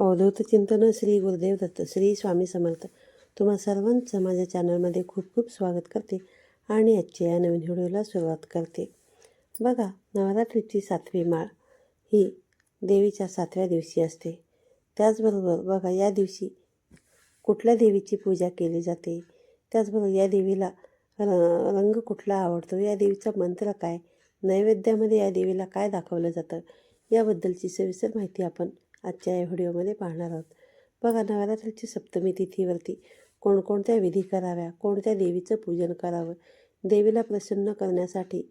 अवधूत चिंतन श्री गुरुदेव दत्त श्री स्वामी समर्थ. तुम्हा सर्वांचं माझ्या चॅनलमध्ये खूप खूप स्वागत करते आणि आजच्या या नवीन व्हिडिओला सुरुवात करते. बघा नवरात्रीची सातवी माळ ही देवीच्या सातव्या दिवशी असते. त्याचबरोबर बघा या दिवशी कुठल्या देवीची पूजा केली जाते? त्याचबरोबर या देवीला र रंग कुठला आवडतो? या देवीचा मंत्र काय? नैवेद्यामध्ये या देवीला काय दाखवलं जातं? याबद्दलची सविस्तर माहिती आपण आजच्या या व्हिडिओमध्ये पाहणार आहोत. बघा नवरात्रीची सप्तमी तिथीवरती कोणकोणत्या विधी कराव्या कोणत्या देवीचं पूजन करावं देवीला प्रसन्न करण्यासाठी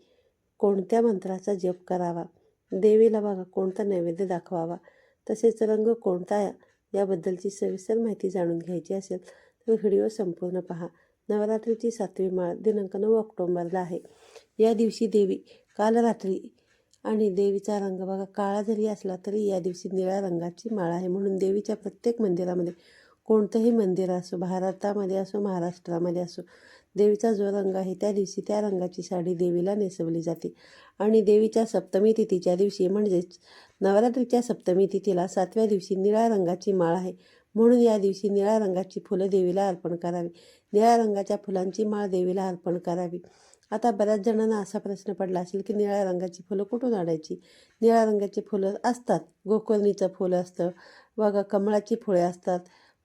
कोणत्या मंत्राचा जप करावा देवीला बघा कोणता नैवेद्य दाखवावा तसेच रंग कोणता याबद्दलची सविस्तर माहिती जाणून घ्यायची असेल तर व्हिडिओ संपूर्ण पहा. नवरात्रीची सातवी माळ दिनांक नऊ ऑक्टोंबरला आहे. या दिवशी देवी काल रात्री आणि देवीचा रंग बघा काळा जरी असला तरी या दिवशी निळ्या रंगाची माळ आहे. म्हणून देवीच्या प्रत्येक मंदिरामध्ये कोणतंही मंदिर असो भारतामध्ये असो महाराष्ट्रामध्ये असो देवीचा जो रंग आहे त्या दिवशी त्या रंगाची साडी देवीला नेसवली जाते. आणि देवीच्या सप्तमी तिथीच्या दिवशी म्हणजेच नवरात्रीच्या सप्तमी तिथीला सातव्या दिवशी निळ्या रंगाची माळ आहे. म्हणून या दिवशी निळ्या रंगाची फुलं देवीला अर्पण करावी. निळ्या रंगाच्या फुलांची माळ देवीला अर्पण करावी. आता बऱ्याच जणांना असा प्रश्न पडला असेल की निळ्या रंगाची फुलं कुठून आणायची? निळ्या रंगाची फुलं असतात. गोकर्णीचं फुलं असतं. बघा कमळाची फुले असतात.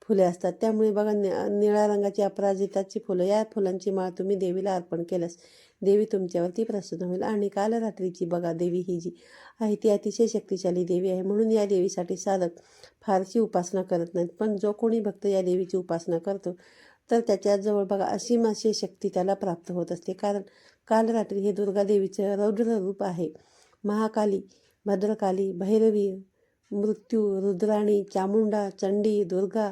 फुले असतात. त्यामुळे बघा नि निळ्या रंगाची अपराजिताची फुलं या फुलांची माळ तुम्ही देवीला अर्पण केल्यास देवी तुमच्यावरती प्रसन्न होईल. आणि काल रात्रीची बघा देवी ही जी आहे ती अतिशय शक्तिशाली देवी आहे. म्हणून या देवीसाठी साधक फारशी उपासना करत नाहीत. पण जो कोणी भक्त या देवीची उपासना करतो तर त्याच्याजवळ बघा असीम अशी शक्ती त्याला प्राप्त होत असते. कारण काल रात्री हे दुर्गादेवीचं रौद्र रूप आहे. महाकाली भद्रकाली भैरवी मृत्यू रुद्राणी चामुंडा चंडी दुर्गा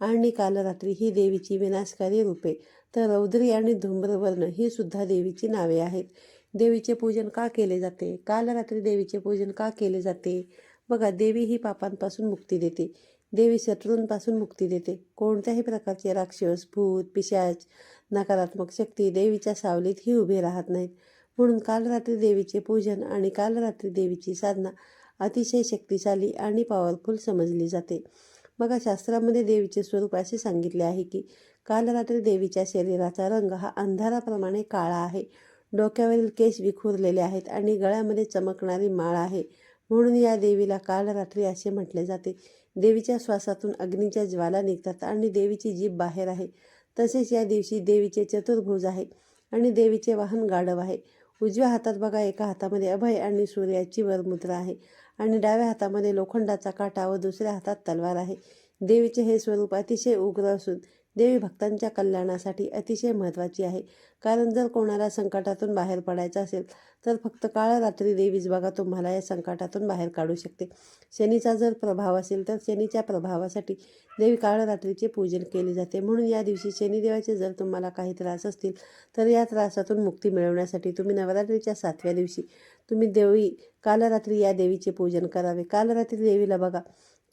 आणि कालरात्री ही देवीची विनाशकारी रूपे. तर रौद्री आणि धूम्रवर्ण ही सुद्धा देवीची नावे आहेत. देवीचे पूजन का केले जाते? कालरात्री देवीचे पूजन का केले जाते? बघा देवी ही पापांपासून मुक्ती देते. देवी शत्रूंपासून मुक्ती देते. कोणत्याही प्रकारचे राक्षस भूत पिशाच नकारात्मक शक्ती देवीच्या सावलीत ही उभे राहत नाहीत. म्हणून काल रात्री देवीचे पूजन आणि काल रात्री देवीची साधना अतिशय शक्तिशाली आणि पॉवरफुल समजली जाते. बघा शास्त्रामध्ये देवीचे स्वरूप असे सांगितले आहे की काल रात्री देवीच्या शरीराचा रंग हा अंधाराप्रमाणे काळा आहे. डोक्यावरील केस विखुरलेले आहेत आणि गळ्यामध्ये चमकणारी माळ आहे. म्हणून या देवीला काल रात्री असे म्हटले जाते. देवीच्या श्वासातून अग्नीच्या ज्वाला निघतात आणि देवीची जीभ बाहेर आहे. तसेच या दिवशी देवीचे चतुर्भुज आहे आणि देवीचे वाहन गाढव आहे. उजव्या हातात बघा एका हातामध्ये अभय आणि सूर्याची वरमुद्रा आहे आणि डाव्या हातामध्ये लोखंडाचा काटा व दुसऱ्या हातात तलवार आहे. देवीचे हे स्वरूप अतिशय उग्र असून देवी भक्तांच्या कल्याणासाठी अतिशय महत्त्वाची आहे. कारण जर कोणाला संकटातून बाहेर पडायचं असेल तर फक्त काळ रात्री देवीच बघा तुम्हाला या संकटातून बाहेर काढू शकते. शनीचा जर प्रभाव असेल तर शनीच्या प्रभावासाठी देवी काळरात्रीचे पूजन केले जाते. म्हणून या दिवशी शनिदेवाचे जर तुम्हाला काही त्रास असतील तर या त्रासातून मुक्ती मिळवण्यासाठी तुम्ही नवरात्रीच्या सातव्या दिवशी तुम्ही देवी कालरात्री या देवीचे पूजन करावे. कालरात्री देवीला बघा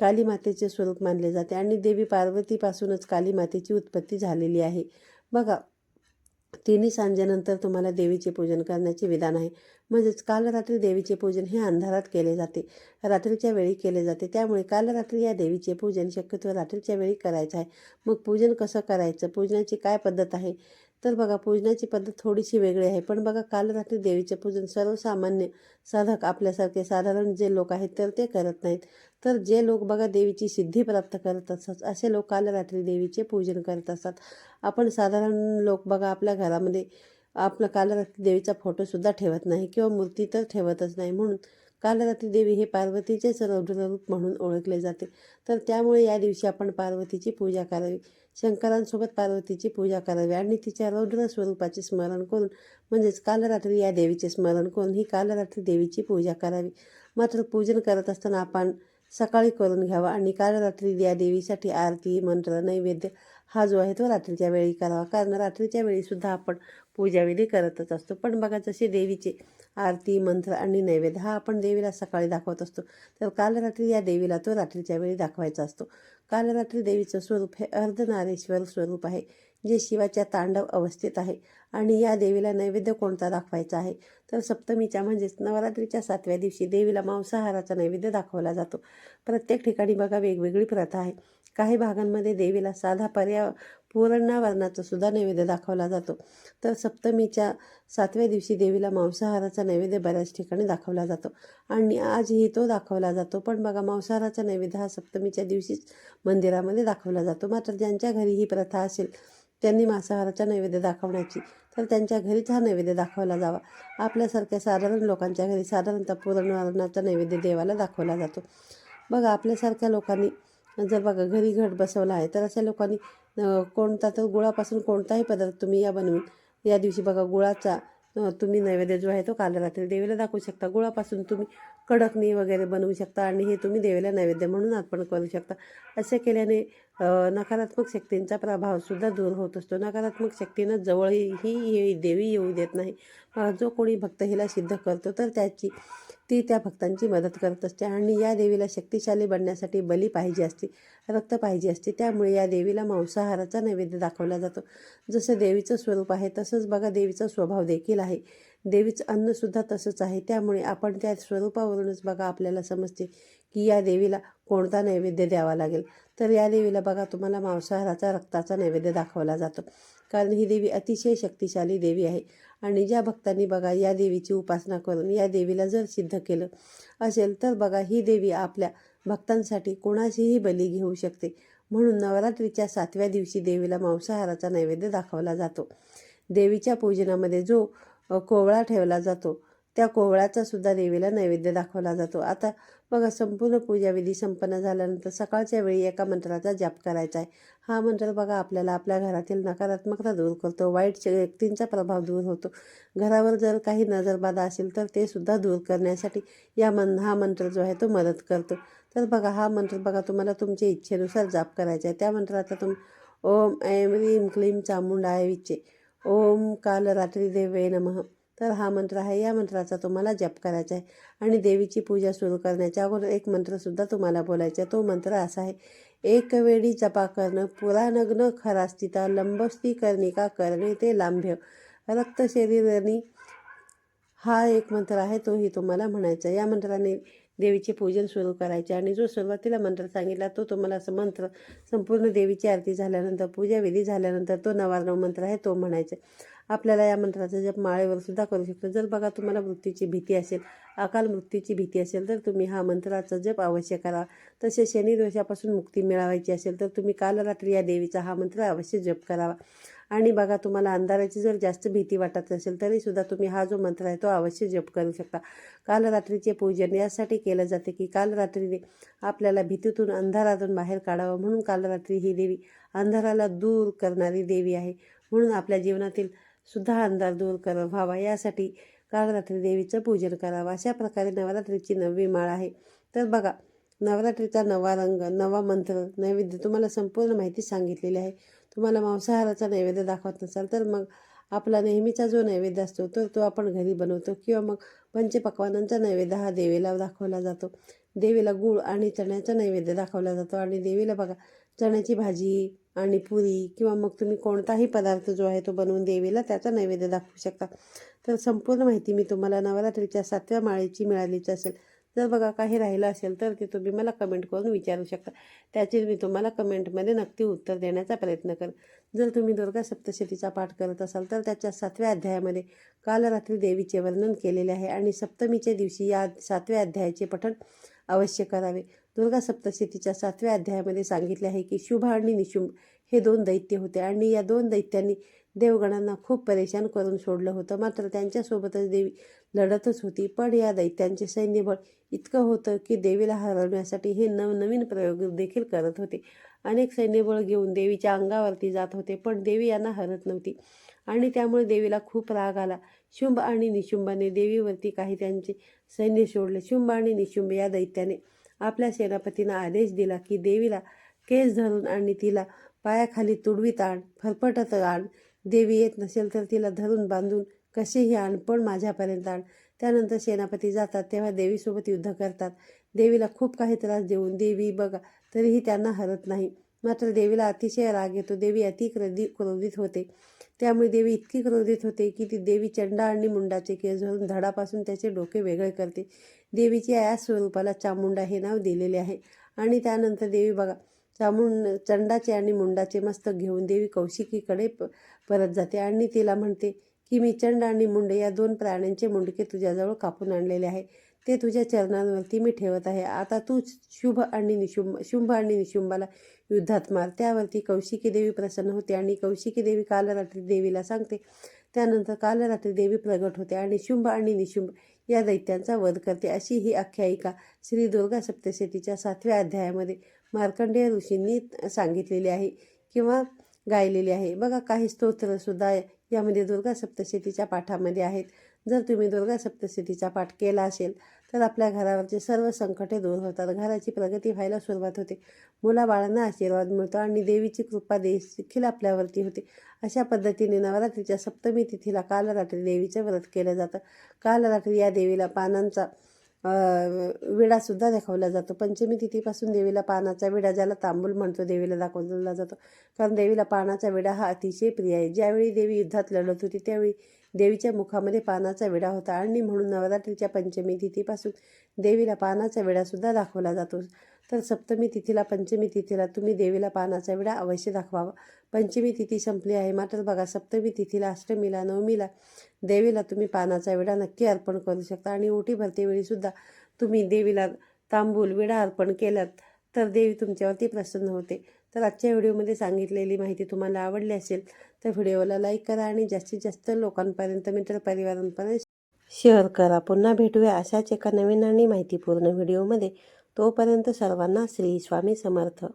काली मातेचे स्वरूप मानले जाते आणि देवी पार्वतीपासूनच काली मातेची उत्पत्ती झालेली आहे. बघा तिन्ही सांजेनंतर तुम्हाला देवीचे पूजन करण्याचे विधान आहे. म्हणजेच काल रात्री देवीचे पूजन हे अंधारात केले जाते. रात्रीच्या वेळी केले जाते. त्यामुळे काल रात्री या देवीचे पूजन शक्यतो रात्रीच्या वेळी करायचं आहे. मग पूजन कसं करायचं? पूजनाची काय पद्धत आहे? तर बघा पूजनाची पद्धत थोडीशी वेगळी आहे. पण बघा काल रात्री देवीचे पूजन सर्वसामान्य साधक आपल्यासारखे साधारण जे लोक आहेत तर ते करत नाहीत. तर जे लोक बघा देवीची सिद्धी प्राप्त करत असतात असे लोक काल रात्री देवीचे पूजन करत असतात. आपण साधारण लोक बघा आपल्या घरामध्ये आपलं काल रात्री देवीचा फोटोसुद्धा ठेवत नाही किंवा मूर्ती तर ठेवतच नाही. म्हणून कालरात्री देवी हे पार्वतीचेच रौद्ररूप म्हणून ओळखले जाते. तर त्यामुळे या दिवशी आपण पार्वतीची पूजा करावी. शंकरांसोबत पार्वतीची पूजा करावी आणि तिच्या रौद्र स्वरूपाचे स्मरण करून म्हणजेच कालरात्री या देवीचे स्मरण करून ही कालरात्री देवीची पूजा करावी. मात्र पूजन करत असताना आपण सकाळी करून घ्यावा आणि कालरात्री या देवीसाठी आरती मंत्र नैवेद्य हा जो आहे तो रात्रीच्या वेळी करावा. कारण रात्रीच्या वेळीसुद्धा आपण पूजाविधी करतच असतो. पण बघा जसे देवीचे आरती मंत्र आणि नैवेद्य हा आपण देवीला सकाळी दाखवत असतो. तर काल रात्री या देवीला तो रात्रीच्या वेळी दाखवायचा असतो. काल रात्री देवीचं स्वरूप हे अर्धनारेश्वर स्वरूप आहे जे शिवाच्या तांडव अवस्थेत आहे आणि या देवीला नैवेद्य कोणता दाखवायचा आहे? तर सप्तमीच्या म्हणजेच नवरात्रीच्या सातव्या दिवशी देवीला मांसाहाराचा नैवेद्य दाखवला जातो. प्रत्येक ठिकाणी बघा वेगवेगळी प्रथा आहे. काही भागांमध्ये देवीला साधा पर्या पूर्णावरणाचा सुद्धा नैवेद्य दाखवला जातो. तर सप्तमीच्या सातव्या दिवशी देवीला मांसाहाराचा नैवेद्य बऱ्याच ठिकाणी दाखवला जातो. आणि आजही तो दाखवला जातो. पण बघा मांसाहाराचा नैवेद्य हा सप्तमीच्या दिवशीच मंदिरामध्ये दाखवला जातो. मात्र ज्यांच्या घरी ही प्रथा असेल त्यांनी मांसाहाराचा नैवेद्य दाखवण्याची तर त्यांच्या घरीच हा नैवेद्य दाखवला जावा. आपल्यासारख्या साधारण लोकांच्या घरी साधारणतः पूर्णवरणाचा नैवेद्य देवाला दाखवला जातो. बघा आपल्यासारख्या लोकांनी जर बघा घरी घट बसवला आहे तर अशा लोकांनी कोणता तर गुळापासून कोणताही पदार्थ तुम्ही या बनवून या दिवशी बघा गुळाचा तुम्ही नैवेद्य जो आहे तो काल रात्री देवीला दाखवू शकता. गुळापासून तुम्ही कडकणी वगैरे बनवू शकता आणि हे तुम्ही देवीला नैवेद्य म्हणून अर्पण करू शकता. असे केल्याने नकारात्मक शक्तींचा प्रभावसुद्धा दूर होत असतो. नकारात्मक शक्तीनं जवळही ही देवी येऊ देत नाही. जो कोणी भक्त हिला सिद्ध करतो तर त्याची ती त्या भक्तांची मदत करत असते आणि या देवीला शक्तिशाली बनण्यासाठी बली पाहिजे असते रक्त पाहिजे असते. त्यामुळे या देवीला मांसाहाराचा नैवेद्य दाखवला जातो. जसं देवीचं स्वरूप आहे तसंच बघा देवीचा स्वभाव देखील आहे. देवीचं अन्नसुद्धा तसंच आहे. त्यामुळे आपण त्या स्वरूपावरूनच बघा आपल्याला समजते की या देवीला कोणता नैवेद्य द्यावा लागेल. तर या देवीला बघा तुम्हाला मांसाहाराचा रक्ताचा नैवेद्य दाखवला जातो. कारण ही देवी अतिशय शक्तिशाली देवी आहे. आणि ज्या भक्तांनी बघा या देवीची उपासना करून या देवीला जर सिद्ध केलं असेल तर बघा ही देवी आपल्या भक्तांसाठी कोणाशीही बली घेऊ शकते. म्हणून नवरात्रीच्या सातव्या दिवशी देवीला मांसाहाराचा नैवेद्य दाखवला जातो. देवीच्या पूजनामध्ये जो कोवळा ठेवला जातो. त्या कोवळ्याचा सुद्धा देवीला नैवेद्य दाखवला जातो. आता बघा संपूर्ण पूजाविधी संपन्न झाल्यानंतर सकाळच्या वेळी एका मंत्राचा जाप करायचा आहे. हा मंत्र बघा आपल्याला आपल्या घरातील नकारात्मकता दूर करतो. वाईट व्यक्तींचा प्रभाव दूर होतो. घरावर जर काही नजरबाधा असेल तर ते सुद्धा दूर करण्यासाठी या मन हा मंत्र जो आहे तो मदत करतो. तर बघा हा मंत्र बघा तुम्हाला तुमच्या इच्छेनुसार जाप करायचा आहे. त्या मंत्राचा तुम ओम ऐम ह्रीं चामुंडा चामुंडाय विचे ओम काल रात्री देवे नमः. तर हा मंत्र आहे. या मंत्राचा तुम्हाला जप करायचा आहे. आणि देवीची पूजा सुरू करण्याच्या अगोदर एक मंत्रसुद्धा तुम्हाला बोलायचा आहे. तो मंत्र असा आहे. एक वेळी जपा करणं पुरानग्न खरास्थिता लंबस्ती कर्णिका करणे ते लांभ्य. रक्त शरीरनी हा एक मंत्र आहे. तोही तुम्हाला म्हणायचा या मंत्राने देवीचे पूजन सुरू करायचे. आणि जो सुरुवातीला मंत्र सांगितला तो तुम्हाला असं मंत्र संपूर्ण देवीची आरती झाल्यानंतर पूजाविधी झाल्यानंतर तो नवार्णव मंत्र आहे तो म्हणायचा. आपल्याला या मंत्राचा जप माळेवर सुद्धा करू शकतो. जर बघा तुम्हाला मृत्यूची भीती असेल अकाल मृत्यूची भीती असेल तर तुम्ही हा मंत्राचा जप अवश्य करा. तसेच शनी दोषापासून मुक्ती मिळवायची असेल तर तुम्ही काल रात्री या देवीचा हा मंत्र अवश्य जप करावा. आणि बघा तुम्हाला अंधाराची जर जास्त भीती वाटत असेल तरीसुद्धा तुम्ही हा जो मंत्र आहे तो अवश्य जप करू शकता. काल रात्रीचे पूजन यासाठी केलं जाते की काल रात्रीने आपल्याला भीतीतून अंधारातून बाहेर काढावं. म्हणून काल रात्री ही देवी अंधाराला दूर करणारी देवी आहे. म्हणून आपल्या जीवनातील सुद्धा अंधार दूर कर व्हावा. यासाठी काल रात्री देवीचं पूजन करावं. अशा प्रकारे नवरात्रीची नववी माळ आहे. तर बघा नवरात्रीचा नवा रंग नवा मंत्र नैवेद्य तुम्हाला संपूर्ण माहिती सांगितलेली आहे. तुम्हाला मांसाहाराचा नैवेद्य दाखवत नसाल तर मग आपला नेहमीचा जो नैवेद्य असतो तर तो आपण घरी बनवतो किंवा मग पंचपक्वानांचा नैवेद्य हा देवीला दाखवला जातो. देवीला गूळ आणि चण्याचा नैवेद्य दाखवला जातो आणि देवीला बघा चण्याची भाजी आणि पुरी किंवा मग तुम्ही कोणताही पदार्थ जो आहे तो बनवून देवीला त्याचा नैवेद्य दाखवू शकता. तर संपूर्ण माहिती मी तुम्हाला नवरात्रीच्या सातव्या माळेची मिळालीच असेल. जर बघा काही राहिलं असेल तर ते तुम्ही मला कमेंट करून विचारू शकता. त्याचे मी तुम्हाला कमेंटमध्ये नक्की उत्तर देण्याचा प्रयत्न करेन. जर तुम्ही दुर्गा सप्तशतीचा पाठ करत असाल तर त्याच्या सातव्या अध्यायामध्ये काल रात्री देवीचे वर्णन केलेले आहे आणि सप्तमीच्या दिवशी या सातव्या अध्यायाचे पठण अवश्य करावे. दुर्गा सप्तशतीच्या सातव्या अध्यायामध्ये सांगितले आहे की शुभ आणि निशुंभ हे दोन दैत्य होते आणि या दोन दैत्यांनी देवगणांना खूप परेशान करून सोडलं होतं. मात्र त्यांच्यासोबतच देवी लढतच होती. पण या दैत्यांचे सैन्यबळ इतकं होतं की देवीला हरवण्यासाठी हे नवनवीन प्रयोग देखील करत होते. अनेक सैन्यबळ घेऊन देवीच्या अंगावरती जात होते पण देवी यांना हरत नव्हती. आणि त्यामुळे देवीला खूप राग आला. शुंभ आणि निशुंभाने देवीवरती काही त्यांचे सैन्य सोडले. शुंभ आणि निशुंभ या दैत्याने आपल्या सेनापतीनं आदेश दिला की देवीला केस धरून आणि तिला पायाखाली तुडवीत आण फरफटत आण. देवी येत नसेल तर तिला धरून बांधून कसेही आण पण माझ्यापर्यंत आण. त्यानंतर सेनापती जातात तेव्हा देवीसोबत युद्ध करतात. देवीला खूप काही त्रास देऊन देवी बघा तरीही त्यांना हरत नाही. मात्र देवीला अतिशय राग येतो. देवी अति क्रोधी क्रोधित होते. त्यामुळे देवी इतकी क्रोधित होते की ती देवी चंडा आणि मुंडाचे केस धरून धडापासून त्याचे डोके वेगळे करते. देवीच्या या स्वरूपाला चामुंडा हे नाव दिलेले आहे. आणि त्यानंतर देवी बघा चामुंड चंडाचे आणि मुंडाचे मस्तक घेऊन देवी कौशिकीकडे प परत जाते आणि तिला म्हणते की मी चंड आणि मुंड या दोन प्राण्यांचे मुंडके तुझ्याजवळ कापून आणलेले आहे. ते तुझ्या चरणांवरती मी ठेवत आहे. आता तू शुभ आणि निशुंभ शुंभ आणि निशुंभाला युद्धात मार. त्यावरती कौशिकी देवी प्रसन्न होते आणि कौशिकी देवी काल रात्री देवीला सांगते. त्यानंतर काल रात्री देवी प्रगट होते आणि शुंभ आणि निशुंभ या दैत्यांचा वध करते. अशी ही आख्यायिका श्री दुर्गा सप्तशतीच्या सातव्या अध्यायामध्ये मार्कंडेय ऋषींनी सांगितलेली आहे किंवा गायलेली आहे. बघा काही स्तोत्रसुद्धा यामध्ये दुर्गा सप्तशतीच्या पाठामध्ये आहेत. जर तुम्ही दुर्गा सप्तशतीचा पाठ केला असेल तर आपल्या घरावरचे सर्व संकटे दूर होतात. घराची प्रगती व्हायला सुरुवात होते. मुलाबाळांना आशीर्वाद मिळतो आणि देवीची कृपा देखील आपल्यावरती होते. अशा पद्धतीने नवरात्रीच्या सप्तमी तिथीला काल रात्री देवीचं व्रत केलं जातं. काल रात्री या देवीला पानांचा विडासुद्धा दाखवला जातो. पंचमी तिथीपासून देवीला पानाचा विडा ज्याला तांबूल म्हणतो देवीला दाखवला जातो. कारण देवीला पानाचा विडा हा अतिशय प्रिय आहे. ज्यावेळी देवी युद्धात लढत होती त्यावेळी देवीच्या मुखामध्ये पानाचा विडा होता आणि म्हणून नवरात्रीच्या पंचमी तिथीपासून देवीला पानाचा विडासुद्धा दाखवला जातो. तर सप्तमी तिथीला पंचमी तिथीला तुम्ही देवीला पानाचा विडा अवश्य दाखवावा पंचमी तिथी संपली आहे. मात्र बघा सप्तमी तिथीला अष्टमीला नवमीला देवीला तुम्ही पानाचा विडा नक्की अर्पण करू शकता आणि ओटी भरतेवेळीसुद्धा तुम्ही देवीला तांबूल विडा अर्पण केलात तर देवी तुमच्यावरती प्रसन्न होते. तर आजच्या व्हिडिओमध्ये सांगितलेली माहिती तुम्हाला आवडली असेल तर व्हिडिओला लाईक करा आणि जास्तीत जास्त लोकांपर्यंत मित्रपरिवारांपर्यंत शेअर करा. पुन्हा भेटूया अशाच एका नवीन आणि माहितीपूर्ण व्हिडिओमध्ये. तोपर्यंत सर्वांना श्री स्वामी समर्थ.